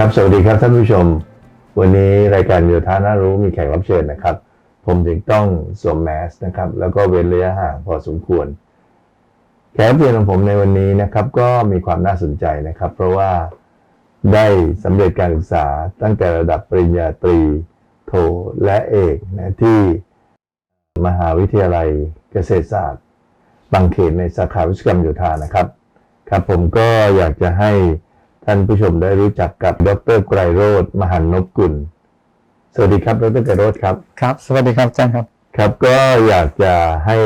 ครับสวัสดีครับท่านผู้ชม วันนี้รายการโยธาน่ารู้มีแขกรับเชิญนะครับ ผมถึงต้องสวมแมสนะครับแล้วก็เว้นระยะห่างพอสมควร แขกรับเชิญของผมในวันนี้นะครับก็มีความน่าสนใจนะครับ เพราะว่าได้สำเร็จการศึกษาตั้งแต่ระดับปริญญาตรีโทและเอกนะที่มหาวิทยาลัยเกษตรศาสตร์ บางเขนในสาขาวิศวกรรมโยธานะครับ ครับผมก็อยากจะให้ ท่านผู้ชมได้รู้จักกับดรไกรโรธมหันนพกุล สวัสดีครับดรไกรโรธครับ ครับ สวัสดีครับอาจารย์ครับ ครับก็อยากจะให้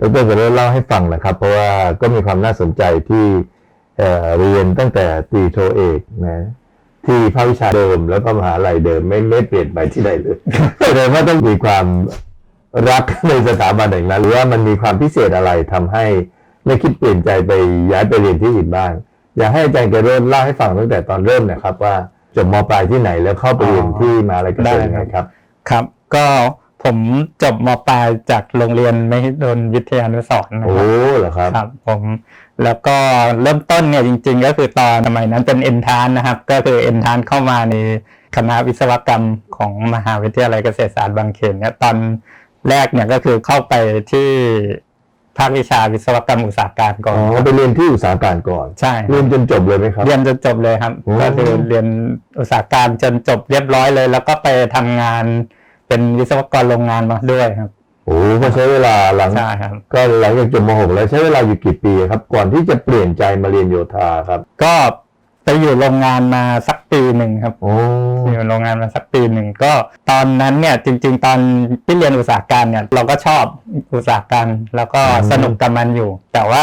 ดรไกรโรธเล่าให้ฟังนะครับ เพราะว่าก็มีความน่าสนใจที่เอ่อเรียนตั้งแต่ตรีโทเอกนะที่ภาควิชาเดิมแล้วก็มหาลัยเดิมไม่ไม่เปลี่ยนไปที่ใดเลยแสดงว่าต้องมีความรักในสถาบันแห่งนั้นหรือว่ามันมีความพิเศษอะไรทำให้ไม่คิดเปลี่ยนใจไปย้ายไปเรียนที่อื่นบ้าง อยากให้อาจารย์แกเริ่มเล่าให้ฟังตั้งแต่ตอนเริ่มเนะครับ ว่าจบมปลายที่ไหนแล้วเข้าไปเรียนที่มหาลัยเกษตรยังไงครับ ครับ ก็ผมจบมปลายจากโรงเรียนมหิดลวิทยานุสรณ์นะโอ้ครับเหรอครับครับผมแล้วก็เริ่มต้นเนี่ยจริง ๆ ก็คือตอนสมัยนั้นเป็นเอ็นทานนะครับ ก็คือเอ็นทานเข้ามาในคณะวิศวกรรมของมหาวิทยาลัยเกษตรศาสตร์บางเขนเนี่ยตอนแรกเนี่ยก็คือเข้าไปที่ ภาควิชาวิศวกรรมอุตสาหการก่ออ๋น อไปเรียนที่อุตสาหการก่อนใช่ เรียนจนจบเลยไหมครับ เรียนจนจบเลยครับ โอ้ ก็คือเรียนอุตสาหการจนจบเรียบร้อยเลย แล้วก็ไปทำงานเป็นวิศวกรโรงงานมาด้วยครับโอ้ก็ใช้เวลาหลัง ใช่ครับ ก็หลังจากจบม .6 แล้วใช้เวลาอยู่กี่ปีครับ ก่อนที่จะเปลี่ยนใจมาเรียนโยธาครับ ก็ ไปอยู่โรงงานมาสักปีหนึ่งครับโอ้อยู่โรงงานมาสักปีหนึ่งก็ตอนนั้นเนี่ยจริง ๆ ตอนที่เรียนอุตสาหการเนี่ยเราก็ชอบอุตสาหการแล้วก็สนุกกับมันอยู่ แต่ว่า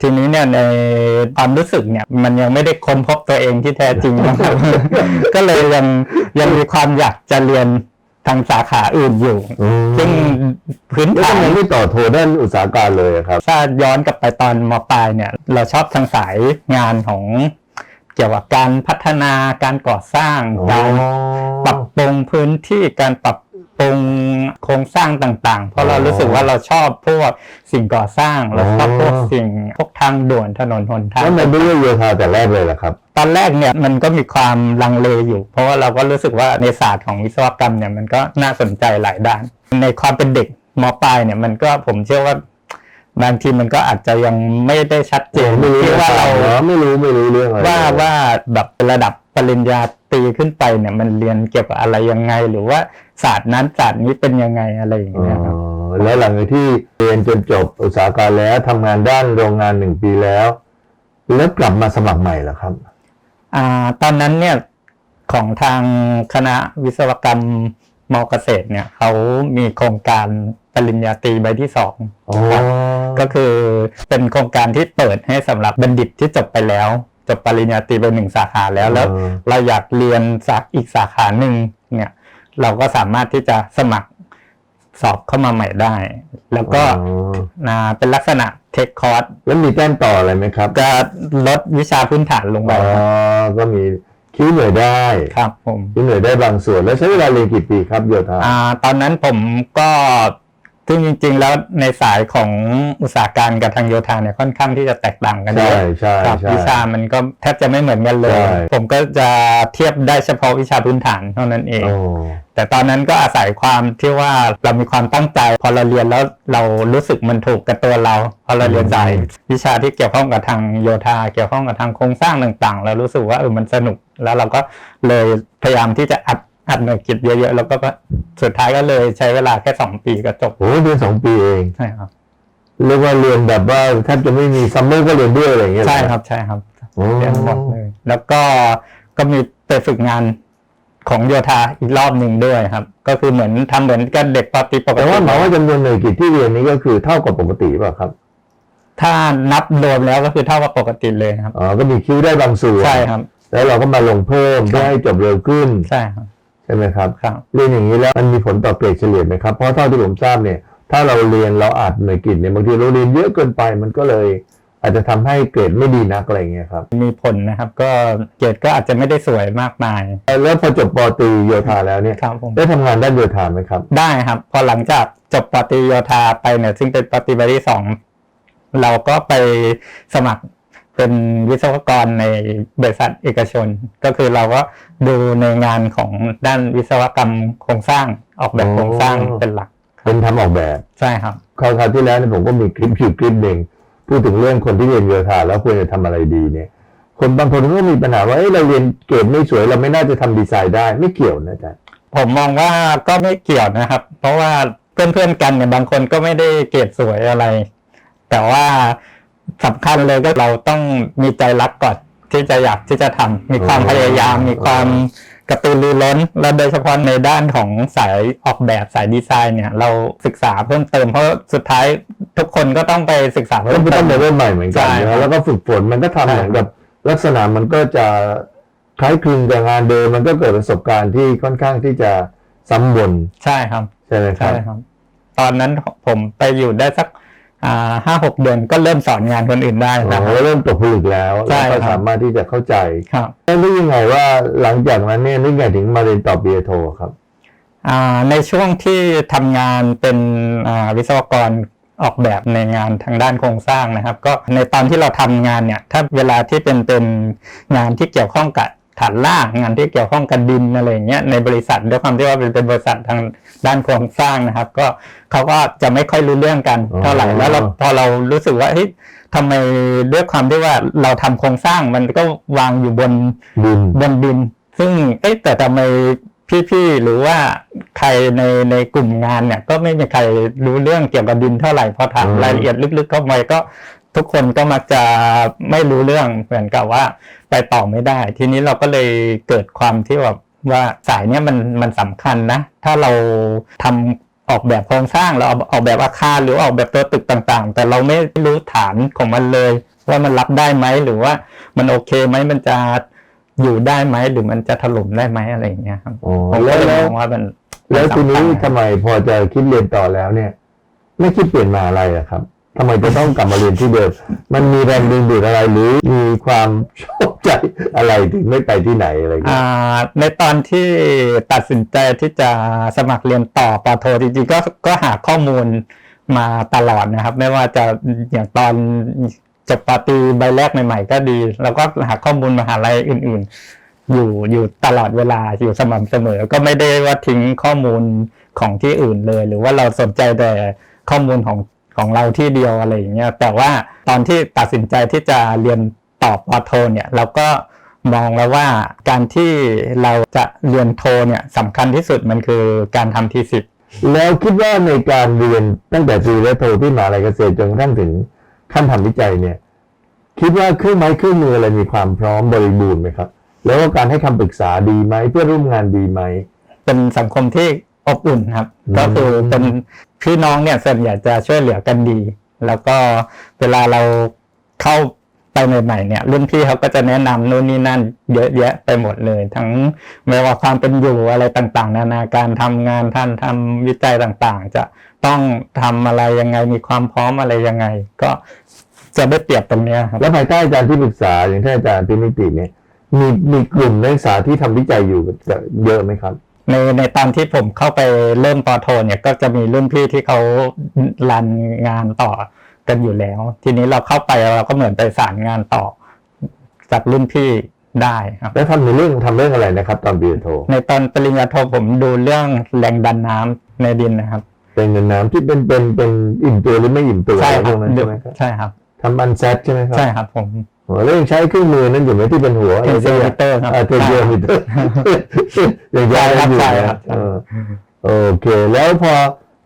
ทีนี้เนี่ยในความรู้สึกเนี่ยมันยังไม่ได้ค้นพบตัวเองที่แท้จริงนะครับ ก็เลยยังยังมีความอยากจะเรียนทางสาขาอื่นอยู่อืมซึ่งพื้นแล้วฐาทำนไมไม่ต่อโทด้านอุตสาหการเลยอะครับ ถ้าย้อนกลับไปตอนมปลายเนี่ย เราชอบทางสายงานของเกี่ยวกับการพัฒนาการก่อสร้างอ๋อการปรับปรุงพื้นที่การปรับปรุงโครงสร้างต่างๆ เพราะเรารู้สึกว่าเราชอบพวกสิ่งก่อสร้างเราชอบพวกสิ่งพวกทางด่วนถนนหนทางแล้วทำไมไม่เลือกโยธาแต่แรกเลยล่ะครับ ตอนแรกเนี่ยมันก็มีความลังเลอยู่ เพราะว่าเราก็รู้สึกว่าในศาสตร์ของวิศวกรรมเนี่ยมันก็น่าสนใจหลายด้าน ในความเป็นเด็กมปลายเนี่ยมันก็ผมเชื่อว่า บางทีมันก็อาจจะยังไม่ได้ชัดเจนไม่รู้ที่ว่าเราหรอไม่รู้ไม่รู้เรื่องอะไรว่าเลยว่าแบบระดับปริญญาตรีขึ้นไปเนี่ย มันเรียนเกี่ยวกับอะไรยังไง หรือว่าศาสตร์นั้นศาสตร์นี้เป็นยังไงอะไรอย่างอ๋อเงี้ยครับแล้วหลังจากที่เรียนจนจบอุตสาหการแล้วทำงานด้านโรงงานหนึ่งปีแล้ว แล้วกลับมาสมัครใหม่เหรอครับ อ่า ตอนนั้นเนี่ยของทางคณะวิศวกรรมมเกษตรเนี่ยเขามีโครงการปริญญาตรีใบที่สองอ๋อครับ ก็คือเป็นโครงการที่เปิดให้สำหรับบัณฑิตที่จบไปแล้ว จบปริญญาตรีไปหนึ่งสาขาแล้วแล้วเออเราอยากเรียนสักอีกสาขาหนึ่งเนี่ยเราก็สามารถที่จะสมัครสอบเข้ามาใหม่ได้ แล้วก็อ๋ออ่าเป็นลักษณะเทคคอร์สแล้วมีแต้มต่ออะไรไหมครับจะลดวิชาพื้นฐานลงไปอ๋อก็มีคิ้วหน่วยได้ครับผมคิ้วหน่วยได้บางส่วนแล้วใช้เวลาเรียนกี่ปีครับโยธาอ่าตอนนั้นผมก็ ซึ่งจริง ๆ แล้วในสายของอุตสาหการกับทางโยธาเนี่ยค่อนข้างที่จะแตกต่างกันเยใช่อะใช่ครับใช่วิชามันก็แทบจะไม่เหมือนกันเลย ใช่ ผมก็จะเทียบได้เฉพาะวิชาพื้นฐานเท่านั้นเอง โอ้ แต่ตอนนั้นก็อาศัยความที่ว่าเรามีความตั้งใจ พอเราเรียนแล้วเรารู้สึกมันถูกกับตัวเรา พอเราเรียนสายวิชาที่เกี่ยวข้องกับทางโยธา เกี่ยวข้องกับทางโครงสร้างต่างๆ เรารู้สึกว่าเออมันสนุกแล้วเราก็เลยพยายามที่จะอัด อัดหน่วยกิจเยอะๆแล้วก็สุดท้ายก็เลยใช้เวลาแค่สองปีก็จบโหเรียนสองปีเองใช่ครับเรียกว่าเรียนแบบว่าแทบจะไม่มีซัมเมอร์ก็เรียนด้วยอะไรอย่างเงี้ยเหอใช่ครับใช่ครับโอ้เรียนหมดเลยแล้วก็ก็มีไปฝึกงานของโยธาอีกรอบหนึ่งด้วยครับ ก็คือเหมือนทำเหมือนกับเด็กปกติปกแต่ติว่าหมายว่าจำนวนหน่วยกิจที่เรียนนี้ก็คือเท่ากับปกติเปล่ะครับ ถ้านับรวมแล้วก็คือเท่ากับปกติเลยครับอ๋อก็มีคิ้วได้บางส่วนใช่ครับ แล้วเราก็มาลงเพิ่มเพื่อให้จบเร็วขึ้นใช่ครับใช่ไหมครับครับเรียนอย่างนี้แล้วมันมีผลต่อเกรดเฉลี่ยไหมครับ เพราะเท่าที่ผมทราบเนี่ย ถ้าเราเรียนเราอัดหน่วยกิจเนี่ยบางทีเราเรียนเยอะเกินไปมันก็เลย อาจจะทำให้เกรดไม่ดีนักอะไรอย่างเงี้ยครับ มีผลนะครับก็เกรดก็อาจจะไม่ได้สวยมากมาย แล้วพอจบปอตรีโยธาแล้วเนี่ยครับผมได้ทำงานด้านโยธาไหมครับ ได้ครับ พอหลังจากจบปฏิโยธาไปเนี่ยซึ่งเป็นปฏิบัติที่สองเราก็ไปสมัคร เป็นวิศวกรในบริษัทเอกชน ก็คือเราก็ดูในงานของด้านวิศวกรรมโครงสร้างออกแบบโครงสร้างเป็นหลัก เป็นทำออกแบบใช่ครับคราวคราวที่แล้วเนี่ยผมก็มีคลิปอยู่คลิปหนึ่งพูดถึงเรื่องคนที่เรียนโยธาแล้วควรจะทำอะไรดีเนี่ย คนบางคนก็มีปัญหาว่าเอ้ยเราเรียนเกรดไม่สวยเราไม่น่าจะทำดีไซน์ได้ไม่เกี่ยวนะอาจารย์ผมมองว่าก็ไม่เกี่ยวนะครับ เพราะว่าเพื่อนๆกันเนี่ยบางคนก็ไม่ได้เกรดสวยอะไร แต่ว่า สำคัญเลยก็เราต้องมีใจรักก่อนที่จะอยากที่จะทำมีความพยายาม มีความกระตือรือร้น และโดยเฉพาะในด้านของสายออกแบบสายดีไซน์เนี่ย เราศึกษาเพิ่มเติมเพราะสุดท้ายทุกคนก็ต้องไปศึกษาก็เพิ่มคือเติต้อมงไปเริ่มใหม่เหมือนกันใช่นะแล้วก็ฝึกฝนมันก็ทำใช่เหมือนกับลักษณะมันก็จะคล้ายคลึงกับงานเดิมมันก็เกิดประสบการณ์ที่ค่อนข้างที่จะซ้ำวนใช่ครับ ใช่ไหมครัใช่บครับ ตอนนั้นผมไปอยู่ได้สักอ่า ห้าหกเดือนก็เริ่มสอนงานคนอื่นได้อ๋นะคอรับเริ่มตกผลึกแล้วใช่แล้วก็ครับสามารถที่จะเข้าใจครับแล้วนึกยังไงว่าหลังจากนั้นเนี่ยนึกไงถึงมาเรียนต่อปริญญาโทครับอ่าในช่วงที่ทำงานเป็นอ่าวิศวกรออกแบบในงานทางด้านโครงสร้างนะครับ ก็ในตอนที่เราทำงานเนี่ยถ้าเวลาที่เป็นเป็นงานที่เกี่ยวข้องกับฐานล่างงานที่เกี่ยวข้องกับดินอะไรอย่างเงี้ยในบริษัทด้วยความที่ว่าเป็นเป็นบริษัททาง ด้านโครงสร้างนะครับ ก็เขาก็จะไม่ค่อยรู้เรื่องกันเท่าไหร่อ๋อแล้วเราพอเรารู้สึกว่าเฮ้ยทำไมด้วยความที่ว่าเราทำโครงสร้างมันก็วางอยู่บนดินบนดิน ซึ่งเอ๊ะแต่ทำไมพี่ๆหรือว่าใครในในกลุ่มงานเนี่ย ก็ไม่มีใครรู้เรื่องเกี่ยวกับดินเท่าไหร่พอถามอืมรายละเอียดลึกๆเข้าไปก็ทุกคนก็มักจะไม่รู้เรื่องเหมือนกับว่า ไปต่อไม่ได้ ทีนี้เราก็เลยเกิดความที่แบบ ว่าสายเนี้ยมันมันสำคัญนะ ถ้าเราทำออกแบบโครงสร้างเราออกแบบอาคารหรือออกแบบตัวตึกต่างๆ แต่เราไม่รู้ฐานของมันเลย ว่ามันรับได้ไหมหรือว่ามันโอเคไหมมันจะอยู่ได้ไหมหรือมันจะถล่มได้ไหมอะไรอย่างเงี้ยครับอ๋อผมก็แล้วเลยแล้มวองว่ามันแล้วทีนี้มัสำคัญทำไมพอจะคิดเรียนต่อแล้วเนี่ย ไม่คิดเปลี่ยนมาอะไรอะครับ ทำไมจะต้องกลับมาเรียนที่เดิม มันมีแรงดึงดูดอะไรหรือมีความชอบใจอะไรถึงไม่ไปที่ไหนอะไรอย่างเงี้อ่ายในตอนที่ตัดสินใจที่จะสมัครเรียนต่อปอโทจริงๆก็ก็หาข้อมูลมาตลอดนะครับ ไม่ว่าจะอย่างตอนจบปาตรีใบแรกใหม่ ๆ ก็ดี แล้วก็หาข้อมูลมหาลัยอื่น ๆ อยู่อยู่ตลอดเวลาอยู่สม่ำเสมอ ก็ไม่ได้ว่าทิ้งข้อมูลของที่อื่นเลย หรือว่าเราสนใจแต่ข้อมูลของ ของเราที่เดียวอะไรอย่างเงี้ยแต่ว่าตอนที่ตัดสินใจที่จะเรียนต่อปอโทเนี่ยเราก็มองแล้วว่าการที่เราจะเรียนโทเนี่ยสำคัญที่สุดมันคือการทำทีสิทธ์แล้วคิดว่าในการเรียนตั้งแต่ตรีและโทที่มหาลัยเกษตรจนกระทั่งถึงขั้นทำวิจัยเนี่ย คิดว่าเครื่องไม้เครื่องมืออะไรมีความพร้อมบริบูรณ์ไหมครับ แล้วก็การให้คำปรึกษาดีไหมเพื่อนร่วมงานดีไหมเป็นสังคมที่ อบอุ่นครับอืมก็คือเป็นพี่น้องเนี่ยส่วนใหญ่จะช่วยเหลือกันดี แล้วก็เวลาเราเข้าไปใหม่ๆเนี่ย รุ่นพี่เขาก็จะแนะนำนู่นนี่นั่น เยอะแยะไปหมดเลย ทั้งไม่ว่าความเป็นอยู่อะไรต่างๆ นานาการทำงานท่านทำวิจัยต่างๆ จะต้องทำอะไรยังไงมีความพร้อมอะไรยังไง ก็จะได้เปรียบตรงเนี้ยครับ แล้วภายใต้อาจารย์ที่ปรึกษาอย่างที่อาจารย์พินิติเนี่ยมีมีกลุ่มนักศึกษาที่ทำวิจัยอยู่เยอะไหมครับ ในในตอนที่ผมเข้าไปเริ่มปอโทเนี่ยก็จะมีรุ่นพี่ที่เขารันงานต่อกันอยู่แล้ว ทีนี้เราเข้าไปเราก็เหมือนไปสารงานต่อจากรุ่นพี่ได้ครับแล้วทำในเรื่องทำเรื่องอะไรนะครับ ตอนปริญญาโท ในตอนปริญญาโทผมดูเรื่องแรงดันน้ำในดินนะครับเป็นเงินน้ำที่เป็นเป็นเป็นอิ่มตัวหรือไม่อิ่มตัวใช่อะไรคพรัวกนั้นใช่ไหมครับใช่ครับทำอันแซดใช่ไหมครับใช่ครับผมโอ้ แล้วยังใช้เครื่องมือนั้นอยู่ไหมที่เป็นหัวเทนเซอร์มิเตอร์ครับเทนเซอร์มิเตอร์ยังใช่ใช้ครับอยู่ใช่นะครับเออโอเค แล้วพอ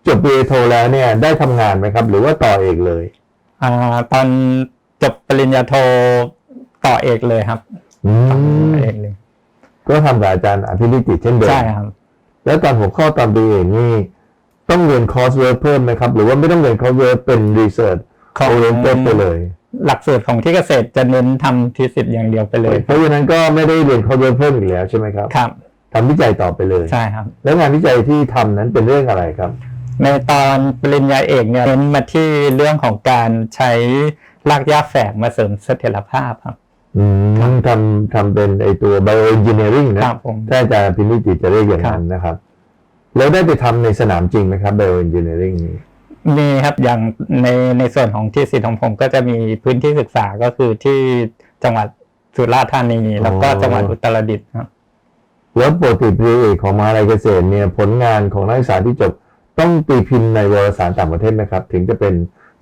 จบปริญญาโทแล้วเนี่ย ได้ทำงานไหมครับ หรือว่าต่อเอกเลยอ่าตอนจบปริญญาโทต่อเอกเลยครับอืต่อมเอกเลยก็ทำกับอาจารย์อภินิติเช่นเดิมใช่ครับ แล้วตอนหัวข้อตอนปริญญาเอกนี่ต้องเรียนคอร์สเวิร์กเพิ่มไหมครับ หรือว่าไม่ต้องเรียนคอร์สเวิร์กเป็นรีเสิร์ชของโอเรียนเต็มไปเลย หลักสูตรของที่เกษตรจะเน้นทำทีสิทธ์อย่างเดียวไปเลยเพราะฉะนั้นก็ไม่ได้เรียนคอร์สเวิร์กเพิ่มอีกแล้วใช่ไหมครับครับทำวิจัยต่อไปเลย ใช่ครับ แล้วงานวิจัยที่ทำนั้นเป็นเรื่องอะไรครับ ในตอนปริญญาเอกเนี่ยเน้นมาที่เรื่องของการใช้รากหญ้าแฝงมาเสริมเสถียรภาพครับ อืมทำทำเป็นไอตัว bioengineering นะ ครับผม ถ้าอาจารย์พินิจิตจะเรียกอย่างนั้นนะครับ แล้วได้ไปทำในสนามจริงไหมครับ bioengineering นี้ มีครับอย่างในในส่วนของที่สิทธิ์ของผมก็จะมีพื้นที่ศึกษาก็คือที่จังหวัดสุราษฎร์ธานีแล้วก็จังหวัดอุตรดิตถ์ครับแล้วปกติปริญญาเอกของมหาลัยเกษตรเนี่ยผลงานของนักศึกษาที่จบต้องตีพิมพ์ในวารสารต่างประเทศไหมครับ ถึงจะเป็น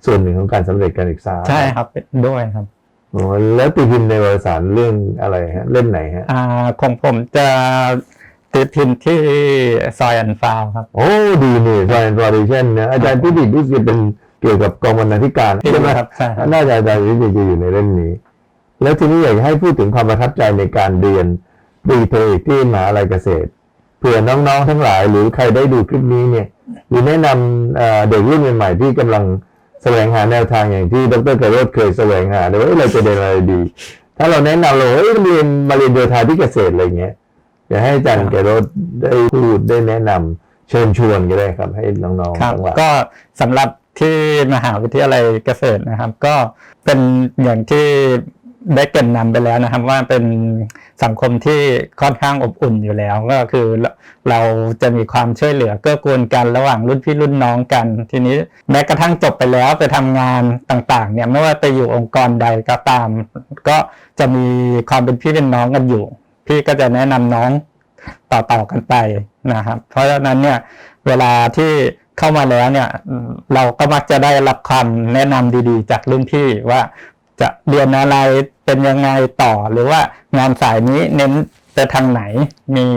ส่วนหนึ่งของการสำเร็จการศึกษา ใช่ครับด้วยครับอ๋อแล้วตีพิมพ์ในวารสารเรื่องอะไรฮะเล่มไหนฮะอ่าของผมจะ ตีพิมพ์ที่ซอยอันฟาวครับ โอ้ดีนี่ Science Foundation นะอาจารย์พิดิตรู้สึกเป็นเกี่ยวกับกองบรรณาธิการใช่ไหมครับใช่ครับน่าจะอาจารย์พิดิตจะอยู่ในเล่มนี้ แล้วทีนี้อยากให้พูดถึงความประทับใจในการเรียนปรีโทเอกที่มหาลัยเกษตรเผื่อน้องๆทั้งหลาย หรือใครได้ดูคลิปนี้เนี่ยหรือแนะนำเอ่อเด็กรุ่นใหม่ๆที่กำลังแสวงหาแนวทางอย่างที่ดรกระโรธเคยแสวงหาเลยว่าเอ้ยเราจะเรียนอะไรดี ถ้าเราแนะนำเราเอ้ยเรียนมาเรียนโยธาที่เกษตรอะไรเงี้ย อยากให้อาจารย์กระโรธได้พูดได้แนะนำเชิญชวนก็ได้ครับให้น้องๆครับทั้งหลายก็สำหรับที่มหาวิทยาลัยเกษตรนะครับ ก็เป็นอย่างที่ได้เกรินนำไปแล้วนะครับ ว่าเป็นสังคมที่ค่อนข้างอบอุ่นอยู่แล้ว ก็คือเราเราจะมีความช่วยเหลือเกื้อกูลกันระหว่างรุ่นพี่รุ่นน้องกัน ทีนี้แม้กระทั่งจบไปแล้วไปทำงานต่างๆ เนี่ยไม่ว่าไปอยู่องค์กรใดก็ตาม ก็จะมีความเป็นพี่เป็นน้องกันอยู่ พี่ก็จะแนะนำน้องต่อๆกันไปนะครับ เพราะฉะนั้นเนี่ยเวลาที่เข้ามาแล้วเนี่ย เราก็มักจะได้รับคำแนะนำดีๆ จากรุ่นพี่ว่าจะเรียนอะไรเป็นยังไงต่อ หรือว่างานสายนี้เน้นไปทางไหนมี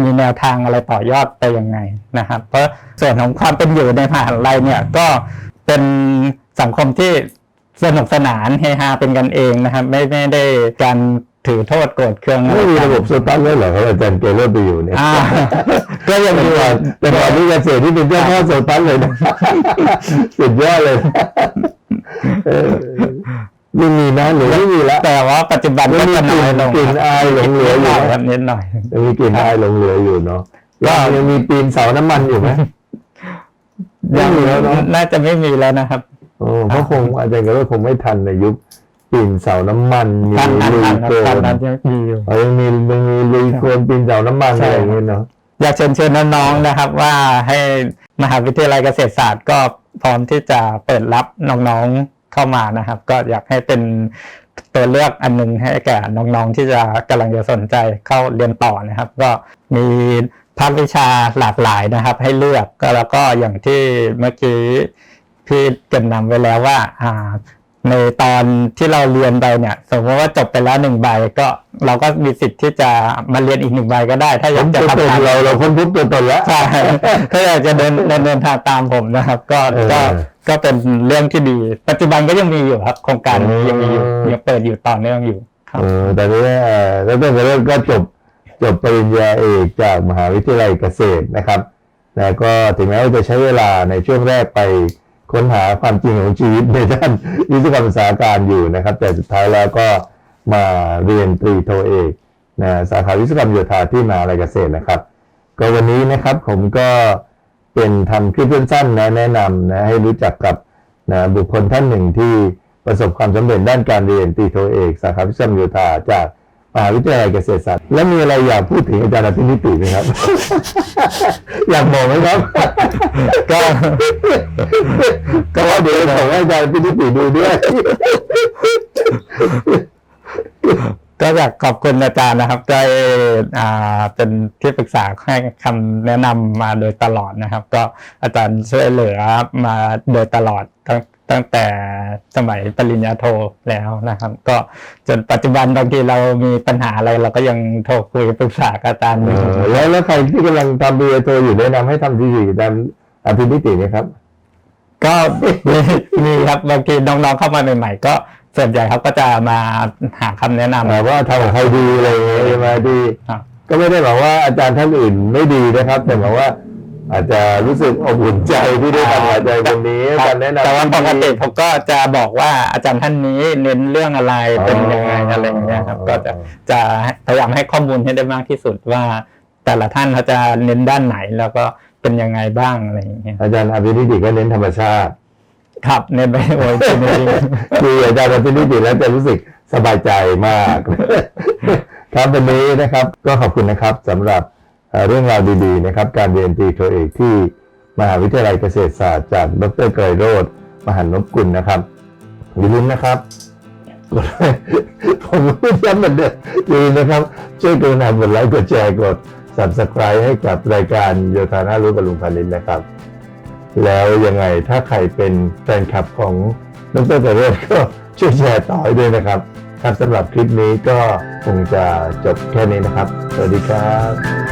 มีแนวทางอะไรต่อยอดไปยังไงนะครับ เพราะส่วนของความเป็นอยู่ในมหาลัยเนี่ยก็เป็นสังคมที่สนุกสนานเฮฮาเป็นกันเองนะครับ ไม่ไม่ได้การ ถือโทษโกรธเคืองอะไม่ไรมีกันระบบสตันเลยเหรอครับอาจารย์เกเรธไปอยู่เนี่ยอ่าก็ยังเป็นอยู่ก่อนเป็นก่อนที่เกษตรที่เป็นเจ้าพ่อโซตันเลยนะสุดยอดเลยเออไม่มีนะหรือไม่มีละแต่ว่าปัจจุบันมัก็นมีจะกน้ลิ่อยนลงกลิ่นอายหลงเหลืออยู่ครันะบนิดหน่อยยังมีกลิ่นอายหลงเหลืออยู่เนาะแล้วยังมีปีนเสาน้ำมันอยู่ไหมไม่มีแล้วเนอะน่าจะไม่มีแล้วนะครับโอ้เพราะคงอาจารย์ก็คงไม่ทันในยุค ปีนเสาน้ำมันมีทันทันลุยทันโคลทันนทันยังมีอยู่อ๋อยังมียังมีลุยโคลนปีนเสาน้ำมันใช่ อะไรอย่างเงี้ยเนาะอยากเชิญเชิญน้องๆนะครับว่าให้มหาวิทยาลัยเกษตรศาสตร์ก็พร้อมที่จะเปิดรับน้องๆเข้ามานะครับ ก็อยากให้เป็นตัวเลือกอันหนึงให้แก่น้องๆที่จะกำลังจะสนใจเข้าเรียนต่อนะครับ ก็มีภาควิชาหลากหลายนะครับ ให้เลือกก็แล้วก็อย่างที่เมื่อกี้พี่เกรินนำไว้แล้วว่าอ่า ในตอนที่เราเรียนไปเนี่ย สมมติว่าจบไปแล้วหนึ่งใบก็เราก็มีสิทธิ์ที่จะมาเรียนอีกหนึ่งใบก็ได้ ถ้าอผยามกจะตัวทำตนตามเราเราค้นพบตัวตนแล้วใช่ถ้าอยากจะเดินเดินเดินทางตามผมนะครับ ก็เออก็ก็เป็นเรื่องที่ดี ปัจจุบันก็ยังมีอยู่ครับ โครงการนี้อ๋อยังมีอยู่ยังเปิดอยู่ต่อเนื่องอยู่ครับเออแต่นี้เอ่อแล้วก็ก็จบจบปริญญาเอกจากมหาวิทยาลัยเกษตรนะครับแล้วก็ถึงแม้ว่าจะใช้เวลาในช่วงแรกไป ค้นหาความจริงของชีวิตในด้านวิศวกรรมอุตสาหการอยู่นะครับ แต่สุดท้ายแล้วก็มาเรียนตรีโทเอกนะสาขาวิศวกรรมโยธาที่มหาวิทยาลัยเกษตรนะครับ ก็วันนี้นะครับผมก็เป็นทำคลิปสั้นๆนะแนะนำนะให้รู้จักกับนะบุคคลท่านหนึ่งที่ประสบความสำเร็จด้านการเรียนตรีโทเอก สาขาวิศวกรรมโยธาจาก มหาวิทยาลัยเกษตรศาสตร์ แล้วมีอะไรอยากพูดถึงอาจารย์อภินิติไหมครับ อยากบอกไหมครับ ก็ก็ว่าเดี๋ยวจะส่งให้อาจารย์อภินิติดูด้วย ก็อยากขอบคุณอาจารย์นะครับได้อ่าเป็นที่ปรึกษาให้คำแนะนำมาโดยตลอดนะครับ ก็อาจารย์ช่วยเหลือมาโดยตลอดตั้ง ตั้งแต่สมัยปริญญาโทแล้วนะครับ ก็จนปัจจุบันบางทีเรามีปัญหาอะไรเราก็ยังโทรคุยปรึกษากับอาจารย์อยู่เออแล้วแล้วใครที่กำลังทำบีเอโทอยู่แนะนำให้ทำทีสี่อาจารย์อภินิติไหมครับ ก็มีมีครับบางทีน้องๆเข้ามาใหม่ๆก็ส่วนใหญ่เขาก็จะมาหาคำแนะนำอ่าว่าทำกับใครดีอะไรอย่างเงี้ยใช่ไหมดีครับก็ไม่ได้บอกว่าอาจารย์ท่านอื่นไม่ดีนะครับ แต่บอกว่า อาจจะรู้สึกอบอุ่นใจที่ได้ทำกับอาจารย์คนนี้การแนะนำแต่ว่าปที่กดีติผมก็จะบอกว่าอาจารย์ท่านนี้เน้นเรื่องอะไรเป็นยังไงอะไรอย่างเงี้ยครับก็จะจะพยายามให้ข้อมูลให้ได้มากที่สุดว่า แต่ละท่านเขาจะเน้นด้านไหนแล้วก็เป็นยังไงบ้างอะไรอย่างเงี้ยอาจารย์อภินิติก็เน้นธรรมชาติครับเน้นไปโอ้ยจริงคืออาจารย์อภินิติแล้วจะรู้สึกสบายใจมากครับวันนี้นะครับ ก็ขอบคุณนะครับสำหรับ เรื่องราวดีๆนะครับ การเรียนตีโทเอกที่มหาวิทยาลัยเกษตรศาสตร์จากดรไกรโรธมหันนพกุลนะครับอย่าลืมนะครับกดไลค์ผมพูดย้ำเหมือนเดิมอย่าลืมนะครับ ช่วยกรุณากดไลค์กดแชร์กด subscribe ให้กับรายการโยธาน่ารู้กับลุงพานิชนะครับ แล้วยังไงถ้าใครเป็นแฟนคลับของดรไกรโรธก็ช่วยแชร์ต่อให้ด้วยนะครับครับสำหรับคลิปนี้ก็คงจะจบแค่นี้นะครับ สวัสดีครับ